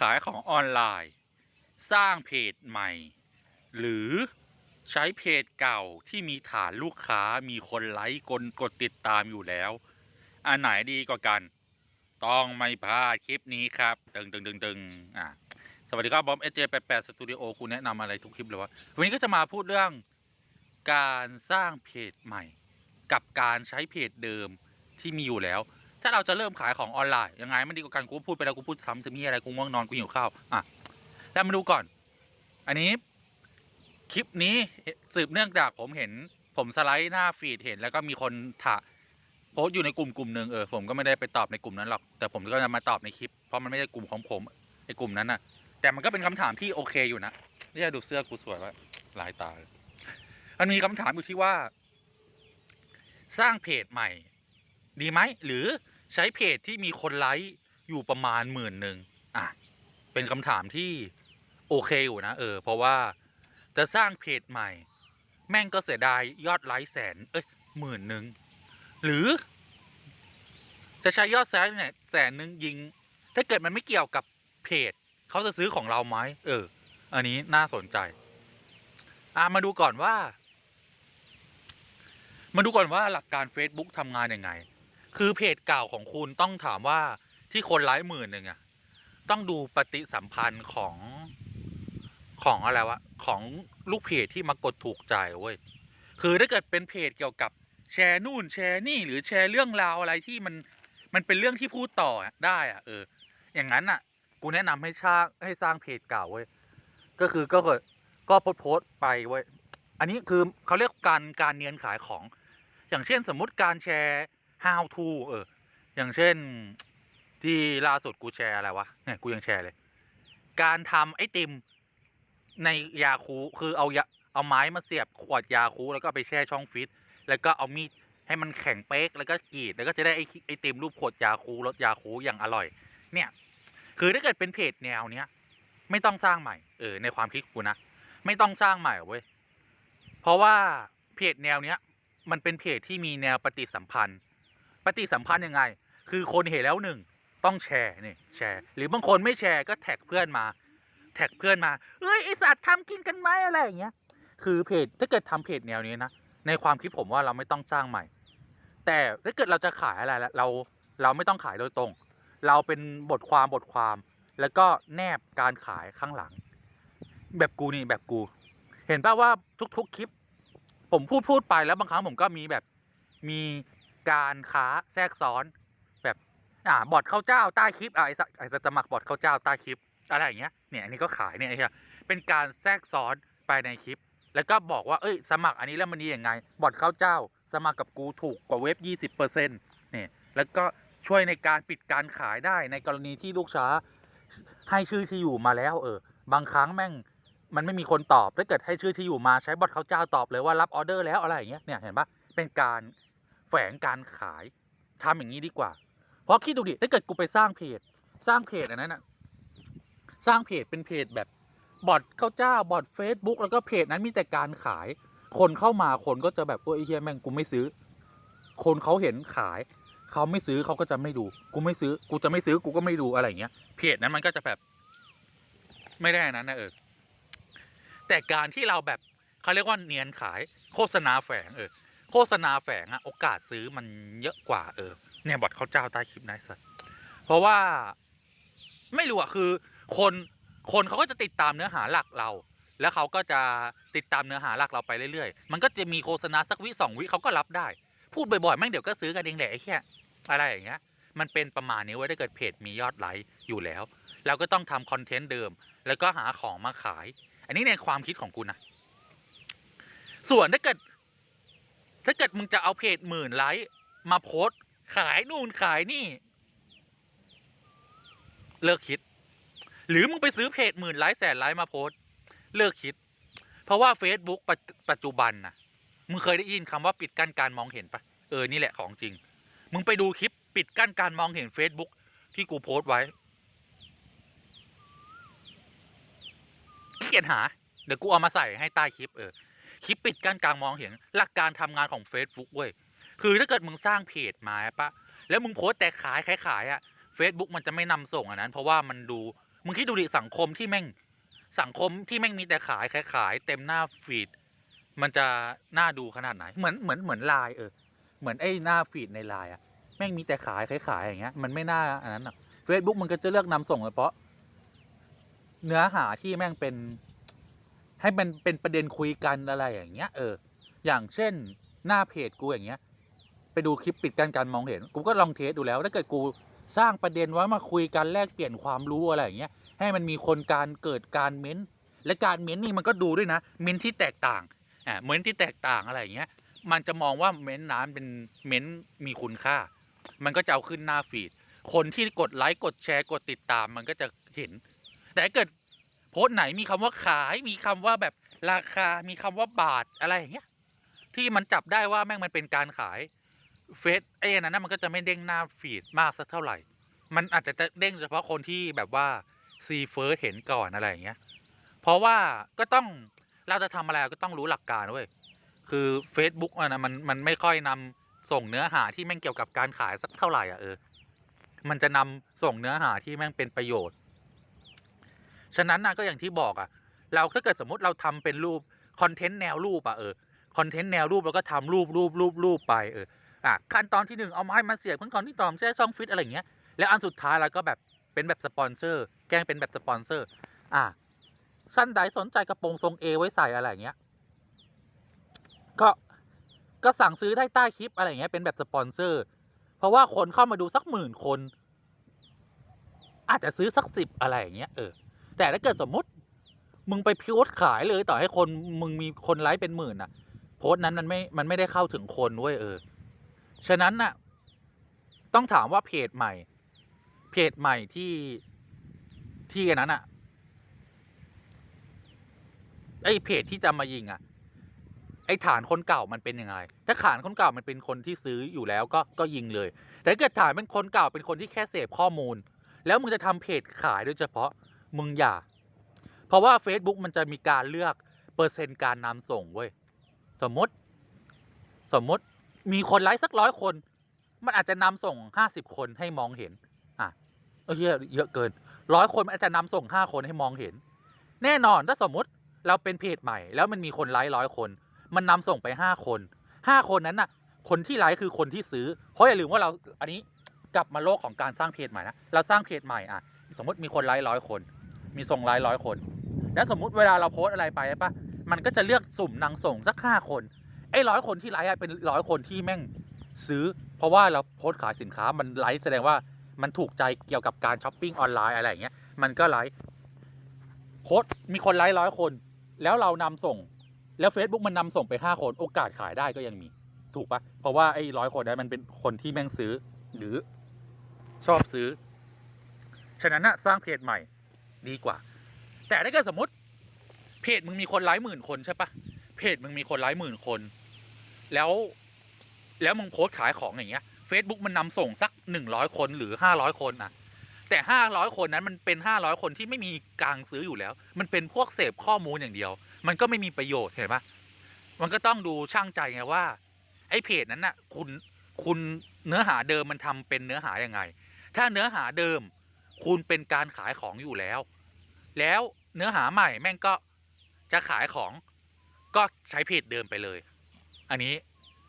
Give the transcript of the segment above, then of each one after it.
ขายของออนไลน์ สร้างเพจใหม่ หรือใช้เพจเก่าที่มีฐานลูกค้ามีคนไลค์กดกดติดตามอยู่แล้ว อันไหนดีกว่ากัน ต้องไม่พลาดคลิปนี้ครับ ตึงตึงตึงตึงอะสวัสดีครับบอมเอเจแปดแปดสตูดิโอกูแนะนำอะไรทุกคลิปเลยวะวันนี้ก็จะมาพูดเรื่องการสร้างเพจใหม่ กับการใช้เพจเดิมที่มีอยู่แล้ว ถ้าเราจะเริ่มขายของออนไลน์ยังไงมันดีกว่ากันกูพูดไปแล้วกูพูดซ้ำจะมีอะไรกูง่วงนอนกูหิวข้าวอะแล้วมาดูก่อน อันนี้คลิปนี้สืบเนื่องจากผมเห็นผมสไลด์หน้าฟีดเห็น แล้วก็มีคนถาโพสต์อยู่ในกลุ่มกลุ่มหนึ่งเออผมก็ไม่ได้ไปตอบในกลุ่มนั้นหรอกแต่ผมก็จะมาตอบในคลิปเพราะมันไม่ใช่กลุ่มของผมไอ้กลุ่มนั้นน่ะ แต่มันก็เป็นคำถามที่โอเคอยู่นะนี่ดูเสื้อกูสวยว่าลายตายมันมีคำถามอยู่ที่ว่า สร้างเพจใหม่ ดีไหมหรือ ใช้เพจที่มีคนไลค์อยู่ประมาณหมื่นหนึ่งอะ เป็นคำถามที่โอเคอยู่นะเออ เพราะว่าจะสร้างเพจใหม่ แม่งก็เสียดายยอดไลค์แสน เอ้ยหมื่นหนึ่งหรือ จะใช้ยอดแสนเนี่ยแสนหนึ่งยิง ถ้าเกิดมันไม่เกี่ยวกับเพจเขาจะซื้อของเราไหมเออ อันนี้น่าสนใจ อะมาดูก่อนว่า มาดูก่อนว่าหลักการ Facebook ทำงานยังไง คือเพจเก่าของคุณต้องถามว่าที่คนไลค์หมื่นหนึ่งอะต้องดูปฏิสัมพันธ์ของของอะไรวะของลูกเพจที่มากดถูกใจเว้ยคือถ้าเกิดเป็นเพจเกี่ยวกับแชร์นู่นแชร์นี่หรือแชร์เรื่องราวอะไรที่มันมันเป็นเรื่องที่พูดต่อได้อะเออ อย่างนั้นอะ กูแนะนำให้สร้างให้สร้างเพจเก่าเว้ยก็คือก็เกิดก็โพสต์โพสต์ไปเว้ยอันนี้คือเขาเรียกการการเนียนขายของ อย่างเช่นสมมุติการแชร์ how to เออ อย่างเช่นที่ล่าสุดกูแชร์อะไรวะ เนี่ยกูยังแชร์เลย การทำไอติมในยาคูคือเอายาเอาไม้มาเสียบขวดยาคูแล้วก็ไปแช่ช่องฟิตแล้วก็เอามีดให้มันแข็งเป๊กแล้วก็กรีด แล้วก็จะได้ไอไอติมรูปขวดยาคูรสยาคูอย่างอร่อย เนี่ย คือถ้าเกิดเป็นเพจแนวเนี้ยไม่ต้องสร้างใหม่เออในความคิดกูนะไม่ต้องสร้างใหม่เว้ยเพราะว่าเพจแนวเนี้ยมันเป็นเพจที่มีแนวปฏิสัมพันธ์ ฏิสัมพันธ์ยังไง คือคนเห็นแล้วหนึ่งต้องแชร์นี่แชร์ หรือบางคนไม่แชร์ก็แท็กเพื่อนมา แท็กเพื่อนมาเอ้ยไอสัตว์ทำกินกันไหมอะไรอย่างเงี้ย คือเพจถ้าเกิดทำเพจแนวนี้นะในความคิดผมว่าเราไม่ต้องสร้างใหม่ แต่ถ้าเกิดเราจะขายอะไรละเราเราไม่ต้องขายโดยตรง เราเป็นบทความบทความ แล้วก็แนบการขายข้างหลัง แบบกูนี่แบบกู เห็นป่าว่าทุก ๆ คลิป ผมพูดพูดไปแล้วบางครั้งผมก็มีแบบมี การค้าแทรกซ้อน แบบอ่าบอทข้าวเจ้าใต้คลิปอะไอ้สัไอ้สมัครบอทข้าวเจ้าใต้คลิปอะไรอย่างเงี้ยเนี่ยอันนี้ก็ขายเนี่ยไอ้เหี้ยเป็นการแทรกซ้อนไปในคลิป แล้วก็บอกว่าเอ้ย สมัครอันนี้แล้วมันดียังไง บอทข้าวเจ้า สมัครกับกูถูกกว่าเว็บยี่สิบเปอร์เซ็นต์เนี่ยแล้วก็ช่วยในการปิดการขายได้ในกรณีที่ลูกค้าให้ชื่อที่อยู่มาแล้วเออ บางครั้งแม่งมันไม่มีคนตอบถ้าเกิดให้ชื่อที่อยู่มาใช้บอทเขาเจ้าตอบเลยว่ารับออเดอร์แล้วอะไรอย่างเงี้ยเนี่ยเห็นปะเป็นการ แฝงการขายทำอย่างนี้ดีกว่า เพราะคิดดูดิ ถ้าเกิดกูไปสร้างเพจ สร้างเพจอันนั้นอะสร้างเพจเป็นเพจแบบบอทเข้าเจ้าบอท Facebook แล้วก็เพจนั้นมีแต่การขาย คนเข้ามาคนก็จะแบบโอ้ยไอเฮียแม่งกูไม่ซื้อ คนเขาเห็นขาย เขาไม่ซื้อเขาก็จะไม่ดู กูไม่ซื้อ กูจะไม่ซื้อกูก็ไม่ดูอะไรเงี้ย เพจนั้นมันก็จะแบบ ไม่ได้นั้นนะเออ แต่การที่เราแบบเขาเรียกว่าเนียนขายโฆษณาแฝงเออ โฆษณาแฝงอะโอกาสซื้อมันเยอะกว่าเออ เนี่ยบอทเขาเจ้าใต้คลิปนายสัตว์เพราะว่าไม่รู้อะคือคนคนเขาก็จะติดตามเนื้อหาหลักเรา แล้วเขาก็จะติดตามเนื้อหาหลักเราไปเรื่อยๆ มันก็จะมีโฆษณาสักวิสองวิเขาก็รับได้ พูดบ่อยๆแม่งเดี๋ยวก็ซื้อกันเองแหละไอ้แค่อะไรอย่างเงี้ย มันเป็นประมาณนี้ไว้ถ้าเกิดเพจมียอดไลค์อยู่แล้วเราก็ต้องทำคอนเทนต์เดิม แล้วก็หาของมาขาย อันนี้ในความคิดของกูนะส่วนถ้าเกิด ถ้าเกิดมึงจะเอาเพจหมื่นไลค์มาโพสขายนู่นขายนี่ เลิกคิด หรือมึงไปซื้อเพจหมื่นไลค์แสนไลค์มาโพสเลิกคิด เพราะว่า Facebook ปัจปัจจุบันนะมึงเคยได้ยินคำว่าปิดกั้นการมองเห็นปะเออ นี่แหละของจริง มึงไปดูคลิปปิดกั้นการมองเห็น Facebook ที่กูโพสไว้เกียจหา เดี๋ยวกูเอามาใส่ให้ใต้คลิปเออ คลิปปิดกั้นการมองเห็นหลักการทำงานของ Facebook เว้ยคือถ้าเกิดมึงสร้างเพจมาปะแล้วมึงโพสแต่ขายขายขายอะ Facebook มันจะไม่นำส่งอันนั้น เพราะว่ามันดูมึงคิดดูดิสังคมที่แม่งสังคมที่แม่งมีแต่ขายขายขายเต็มหน้าฟีดมันจะน่าดูขนาดไหน เหมือนเหมือนเหมือนไลน์เออ เหมือนไอ้หน้าฟีดในไลน์อะแม่งมีแต่ขายขายขายอย่างเงี้ยมันไม่น่าอันนั้นอะเฟซบุ๊กมันก็จะเลือกนำส่งเฉพาะ เนื้อหาที่แม่งเป็น ให้มันเป็นประเด็นคุยกันอะไรอย่างเงี้ยเออ อย่างเช่นหน้าเพจกูอย่างเงี้ย ไปดูคลิปปิดการการมองเห็น กูก็ลองเทสดูแล้วถ้าเกิดกูสร้างประเด็นไว้มาคุยกันแลกเปลี่ยนความรู้อะไรอย่างเงี้ยให้มันมีคนการเกิดการเม้น และการเม้นนี่มันก็ดูด้วยนะ เม้นที่แตกต่างอ่าเม้นที่แตกต่างอะไรอย่างเงี้ยมันจะมองว่าเม้นนั้นเป็นเม้นมีคุณค่า มันก็จะเอาขึ้นหน้าฟีด คนที่กดไลค์กดแชร์กดติดตามมันก็จะเห็น แต่ถ้าเกิด โพสต์ไหนมีคำว่าขาย มีคำว่าแบบราคา มีคำว่าบาทอะไรอย่างเงี้ย ที่มันจับได้ว่าแม่งมันเป็นการขายเฟซไอ้นั้นนะมันก็จะไม่เด้งหน้าฟีดมากสักเท่าไหร่ มันอาจจะเด้งเฉพาะคนที่แบบว่าซีเฟิร์สเห็นก่อนอะไรอย่างเงี้ย เพราะว่าก็ต้องเราจะทำอะไรก็ต้องรู้หลักการเว้ย คือ Facebook อะนะมันมันไม่ค่อยนำส่งเนื้อหาที่แม่งเกี่ยวกับการขายสักเท่าไหร่อะเออ มันจะนำส่งเนื้อหาที่แม่งเป็นประโยชน์ ฉะนั้นนะก็อย่างที่บอกอะ เราถ้าเกิดสมมติเราทำเป็นรูปคอนเทนต์แนวรูปอะเออคอนเทนต์แนวรูปแล้วก็ทำรูปรูปรูปรูปไปเอออะขั้นตอนที่หนึ่งเอาไม้มาเสียบขั้นตอนที่สองแช่ช่องฟิตอะไรอย่างเงี้ยแล้วอันสุดท้ายเราก็แบบเป็นแบบสปอนเซอร์ แกล้งเป็นแบบสปอนเซอร์ อะสั้นใดสนใจกระโปรงทรงเอไว้ใส่อะไรอย่างเงี้ยก็ก็สั่งซื้อได้ใต้คลิปอะไรอย่างเงี้ยเป็นแบบสปอนเซอร์ เพราะว่าคนเข้ามาดูสักหมื่นคน อาจจะซื้อสักสิบอะไรอย่างเงี้ยเออ แต่ถ้าเกิดสมมติมึงไปโพสต์ขายเลยต่อให้คนมึงมีคนไลค์เป็นหมื่นอะโพสต์นั้นมันไม่ มันไม่ได้เข้าถึงคนเว้ยเออ ฉะนั้นน่ะ ต้องถามว่าเพจใหม่ เพจใหม่ที่ที่นั้นอะไอเพจที่จะมายิงอะไอฐานคนเก่ามันเป็นยังไง ถ้าฐานคนเก่ามันเป็นคนที่ซื้ออยู่แล้วก็ก็ยิงเลย แต่เกิดฐานเป็นคนเก่าเป็นคนที่แค่เสพข้อมูล แล้วมึงจะทำเพจขายโดยเฉพาะ มึงอย่า เพราะว่า Facebook มันจะมีการเลือกเปอร์เซ็นต์การนำส่งเว้ย สมมติ สมมติมีคนไลค์สักร้อยคน มันอาจจะนำส่งห้าสิบคนให้มองเห็น อะเออเยอะเยอะเกินร้อยคนมันอาจจะนำส่งห้าคนให้มองเห็น แน่นอนถ้าสมมติเราเป็นเพจใหม่ แล้วมันมีคนไลค์ร้อยคน มันนำส่งไปห้าคนห้าคนนั้นน่ะ คนที่ไลค์คือคนที่ซื้อ เพราะอย่าลืมว่าเราอันนี้กลับมาโลกของการสร้างเพจใหม่นะ เราสร้างเพจใหม่อะ สมมติมีคนไลค์ร้อยคน มีส่งไลค์ร้อยคน แล้วสมมุติเวลาเราโพสอะไรไปใช่ปะมันก็จะเลือกสุ่มนางส่งสักห้าคนไอ้ร้อยคนที่ไลค์เป็นร้อยคนที่แม่งซื้อ เพราะว่าเราโพสขายสินค้ามันไลค์แสดงว่ามันถูกใจเกี่ยวกับการช้อปปิ้งออนไลน์อะไรอย่างเงี้ยมันก็ไลค์โพสมีคนไลค์ร้อยคน แล้วเรานำส่ง แล้ว Facebook มันนำส่งไปห้าคนโอกาสขายได้ก็ยังมีถูกปะเพราะว่าไอ้ร้อยคนนั้นมันเป็นคนที่แม่งซื้อหรือชอบซื้อ ฉะนั้นนะสร้างเพจใหม่ ดีกว่า แต่ถ้าเกิดสมมติเพจมึงมีคนไลค์หมื่นคนใช่ปะเพจมึงมีคนไลค์หมื่นคน แล้วแล้วมึงโพสต์ขายของอย่างเงี้ย Facebook มันนำส่งสักหนึ่งร้อยคนหรือห้าร้อยคนนะแต่ห้าร้อยคนนั้นมันเป็นห้าร้อยคนที่ไม่มีกลางซื้ออยู่แล้ว มันเป็นพวกเสพข้อมูลอย่างเดียว มันก็ไม่มีประโยชน์เห็นปะมันก็ต้องดูช่างใจไงว่า ไอ้เพจนั้นน่ะคุณคุณเนื้อหาเดิมมันทำเป็นเนื้อหายังไง ถ้าเนื้อหาเดิม คุณเป็นการขายของอยู่แล้ว แล้วเนื้อหาใหม่แม่งก็จะขายของก็ใช้เพจเดิมไปเลย อันนี้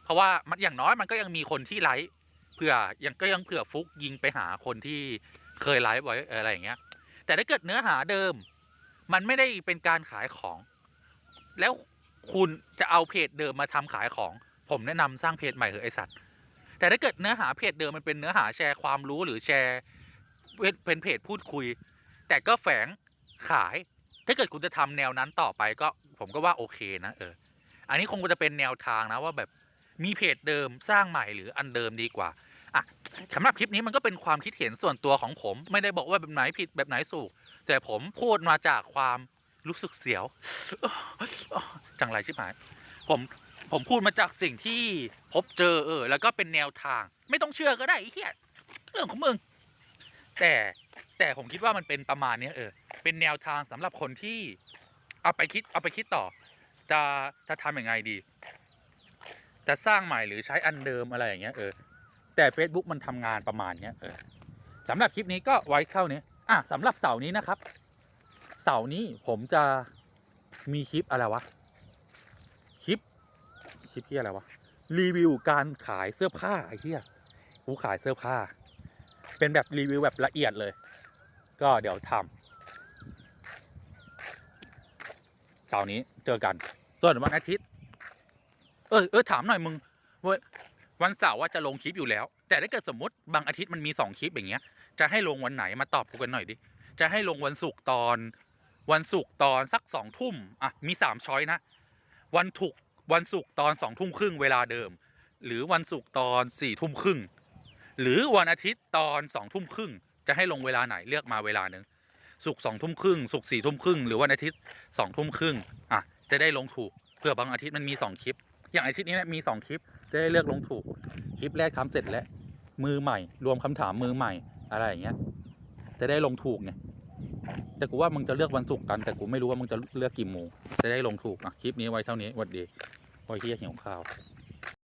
เพราะว่ามันอย่างน้อยมันก็ยังมีคนที่ไลค์เผื่อยังก็ยังเผื่อฟุกยิงไปหาคนที่เคยไลฟ์ไว้อะไรอย่างเงี้ย แต่ถ้าเกิดเนื้อหาเดิม มันไม่ได้เป็นการขายของ แล้วคุณจะเอาเพจเดิมมาทำขายของ ผมแนะนำสร้างเพจใหม่เหอะไอสัตว์แต่ถ้าเกิดเนื้อหาเพจเดิมมันเป็นเนื้อหาแชร์ความรู้หรือแชร์ เป็นเพจพูดคุย แต่ก็แฝงขาย ถ้าเกิดคุณจะทำแนวนั้นต่อไปก็ผมก็ว่าโอเคนะเออ อันนี้คงจะเป็นแนวทางนะว่าแบบมีเพจเดิมสร้างใหม่หรืออันเดิมดีกว่าอะสำหรับคลิปนี้มันก็เป็นความคิดเห็นส่วนตัวของผม ไม่ได้บอกว่าแบบไหนผิดแบบไหนสูกแต่ผมพูดมาจากความรู้สึกเสียวจังไรชิบหายผมผมพูดมาจากสิ่งที่พบเจอเออ แล้วก็เป็นแนวทาง ไม่ต้องเชื่อก็ได้ไอ้เหี้ยเรื่องของมึง แต่แต่ผมคิดว่ามันเป็นประมาณเนี้ยเออเป็นแนวทางสำหรับคนที่เอาไปคิดเอาไปคิดต่อ จะจะทำยังไงดี จะสร้างใหม่หรือใช้อันเดิมอะไรอย่างเงี้ยเออแต่ Facebook มันทำงานประมาณเนี้ยเออสำหรับคลิปนี้ก็ไว้เข้านี้อะสำหรับเสาร์นี้นะครับ เสาร์นี้ผมจะมีคลิปอะไรวะคลิปคลิปที่อะไรวะรีวิวการขายเสื้อผ้าไอ้เหี้ยกูขายเสื้อผ้า เป็นแบบรีวิวแบบละเอียดเลย ก็เดี๋ยวทำเสาร์นี้เจอกัน ส่วนวันอาทิตย์ เออเออถามหน่อยมึงวันเสาร์ว่าจะลงคลิปอยู่แล้ว แต่ถ้าเกิดสมมติบางอาทิตย์มันมีสองคลิปอย่างเงี้ย จะให้ลงวันไหนมาตอบกูกันหน่อยดิ จะให้ลงวันศุกร์ตอนวันศุกร์ตอนสักสองทุ่มอะมีสามช้อยนะ วันถูกวันศุกร์ตอนสองทุ่มครึ่งเวลาเดิม หรือวันศุกร์ตอนสี่ทุ่มครึ่ง หรือวันอาทิตย์ตอนสองทุ่มครึ่งจะให้ลงเวลาไหนเลือกมาเวลาหนึ่งศุกร์สองทุ่มครึ่งศุกร์สี่ทุ่มครึ่งหรือวันอาทิตย์สองทุ่มครึ่งอะจะได้ลงถูกเผื่อบางอาทิตย์มันมีสองคลิป อย่างอาทิตย์นี้มีสองคลิปจะได้เลือกลงถูกคลิปแรกทำเสร็จแล้วมือใหม่ รวมคำถามมือใหม่อะไรอย่างเงี้ยจะได้ลงถูกไงแต่กูว่ามึงจะเลือกวันศุกร์กันแต่กูไม่รู้ว่ามึงจะเลือกกี่โมงจะได้ลงถูกอะคลิปนี้ไว้เท่านี้วัดดีโอ้เฮียหิวข้าว